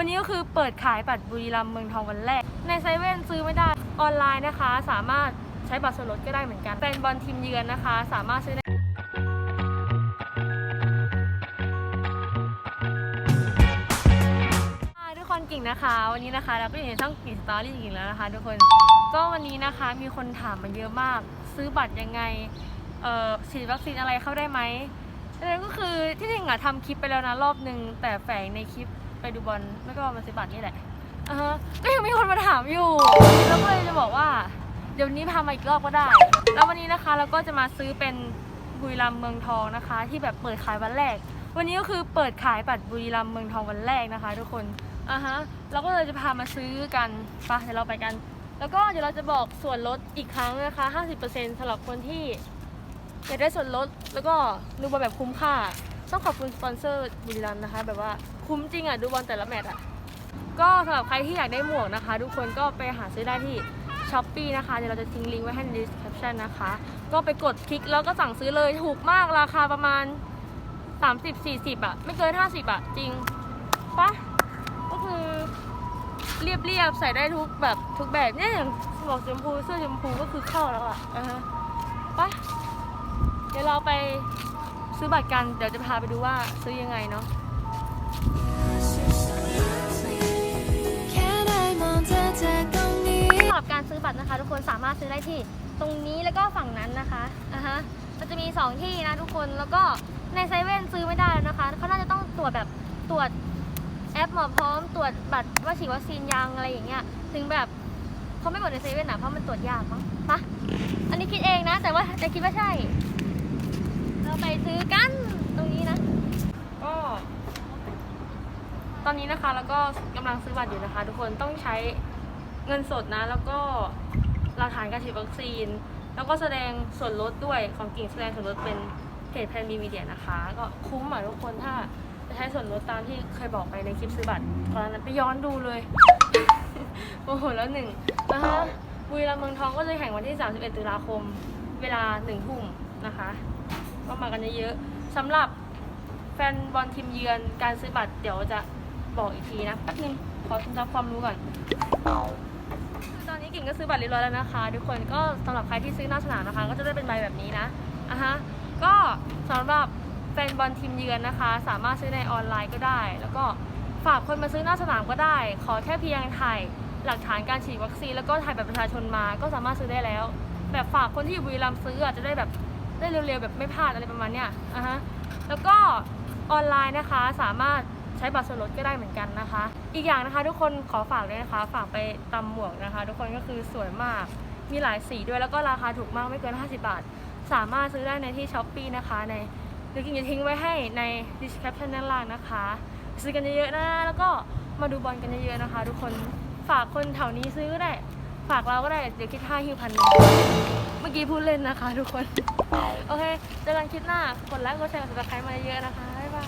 วันนี้ก็คือเปิดขายบัตรบุรีรัมย์เมืองทองวันแรก ในไซเว่นซื้อไม่ได้ออนไลน์นะคะ สามารถใช้บัตรส่วนลดก็ได้เหมือนกันแฟนบอลทีมเยือนนะคะ สามารถซื้อได้ทุกคนกิ่งนะคะ วันนี้นะคะเราก็อยู่ในช่องกิ่งสตอรี่กิ่งแล้วนะคะ ทุกคนก็วันนี้นะคะมีคนถามมาเยอะมาก ซื้อบัตรยังไงเอ่อฉีดวัคซีนอะไรเข้าได้ไหมนั่นก็คือที่จริงอะทำคลิปไปแล้วนะรอบหนึ่งแต่แฝงในคลิป ไปดูบอลไม่ก็มาซื้อบัตรนี่แหละอ่าฮะก็ยังมีคนมาถามอยู่ แล้วก็เลยจะบอกว่า เดี๋ยวนี้พามาอีกรอบก็ได้ แล้ววันนี้นะคะเราก็จะมาซื้อเป็นบุรีรัมย์เมืองทองนะคะ ที่แบบเปิดขายวันแรก วันนี้ก็คือเปิดขายบัตรบุรีรัมย์เมืองทองวันแรกนะคะ ทุกคนอ่าฮะเราก็เลยจะพามาซื้อกันไปะเดี๋ยวเราไปกัน แล้วก็เดี๋ยวเราจะบอกส่วนลดอีกครั้งนะคะ 50%สำหรับคนที่อยากได้ส่วนลดแล้วก็ดูบอลแบบคุ้มค่า ต้องขอบคุณสปอนเซอร์บุรีรัมย์นะคะ แบบว่าคุ้มจริงอะดูบอลแต่ละแมตช์อะก็สำหรับใครที่อยากได้หมวกนะคะ ทุกคนก็ไปหาซื้อได้ที่ช้อปปีนะคะเดี๋ยวเราจะทิ้งลิงก์ไว้ให้ใน description นะคะ ก็ไปกดคลิกแล้วก็สั่งซื้อเลยถูกมากราคาประมาณ 30-40อะไม่เกิน 50อะจริงปะก็คือเรียบๆใส่ได้ทุกแบบทุกแบบเนี่ยอย่างหมวกชมพูเสื้อชมพูก็คือเข้าแล้วอะอะฮะปะเดี๋ยวเราไป ซื้อบัตรกัน เดี๋ยวจะพาไปดูว่าซื้อยังไงเนาะแค่ได้มองเธอจากตรงนี้สำหรับการซื้อบัตรนะคะ ทุกคนสามารถซื้อได้ที่ตรงนี้แล้วก็ฝั่งนั้นนะคะอะฮะมันจะมี 2 ที่นะทุกคนแล้วก็ในไซเว่นซื้อไม่ได้แล้วนะคะเขาน่าจะต้องตรวจแบบตรวจแอปหมอพร้อมตรวจบัตรว่าฉีดวัคซีนยังอะไรอย่างเงี้ยถึงแบบเขาไม่หมดในเซเว่นนะเพราะมันตรวจยากมั้งปะอันนี้คิดเองนะ แต่ว่าแต่คิดว่าใช่ เราไปซื้อกันตรงนี้นะ ก็ ตอนนี้นะคะแล้วก็กำลังซื้อบัตรอยู่นะคะ ทุกคนต้องใช้เงินสดนะ แล้วก็หลักฐานการฉีดวัคซีน แล้วก็แสดงส่วนลดด้วยของกิ่งแสดงส่วนลดเป็นเพจแพนบีมีเดียนะคะ ก็คุ้มอะทุกคนถ้าจะใช้ส่วนลดตามที่เคยบอกไปในคลิปซื้อบัตรตอนนั้นไปย้อนดูเลยโอ้โหแล้วหนึ่งนะคะบุรีรัมย์เมืองทองก็จะแข่งวันที่ 31 ตุลาคม เวลาหนึ่งทุ่มนะคะ ก็มากันเยอะๆสำหรับแฟนบอลทีมเยือนการซื้อบัตรเดี๋ยวจะบอกอีกทีนะแป๊บนึงขอซึมซับความรู้ก่อนคือตอนนี้กิ่งก็ซื้อบัตรเรียบร้อยแล้วนะคะ ทุกคนก็สำหรับใครที่ซื้อหน้าสนามนะคะ ก็จะได้เป็นใบแบบนี้นะอะฮะก็สำหรับแฟนบอลทีมเยือนนะคะ สามารถซื้อในออนไลน์ก็ได้ แล้วก็ฝากคนมาซื้อหน้าสนามก็ได้ ขอแค่เพียงถ่ายหลักฐานการฉีดวัคซีนแล้วก็ถ่ายแบบประชาชนมาก็สามารถซื้อได้แล้ว แบบฝากคนที่อยู่บุรีรัมย์ซื้ออาจจะได้แบบ ได้เร็วๆแบบไม่พลาดอะไรประมาณเนี้ยอะฮะแล้วก็ออนไลน์นะคะสามารถใช้บัตรส่วนลดก็ได้เหมือนกันนะคะ อีกอย่างนะคะทุกคนขอฝากด้วยนะคะ ฝากไปตำหมวกนะคะ ทุกคนก็คือสวยมากมีหลายสีด้วยแล้วก็ราคาถูกมากไม่เกิน 50 บาท สามารถซื้อได้ในที่ช้อปปีนะคะในเดี๋ยวกินจะทิ้งไว้ให้ใน description ด้านล่างนะคะ ซื้อกันเยอะๆนะแล้วก็มาดูบอลกันเยอะๆนะคะ ทุกคนฝากคนแถวนี้ซื้อก็ได้ ฝากเราก็ได้เดี๋ยวคิดค่าฮิวพันหนึ่งเมื่อกี้พูดเล่นนะคะ ทุกคน โอเคเจอกันคลิปหน้ากดไลค์กดแชร์กดติดตามมาเยอะๆนะคะบ๊ายบาย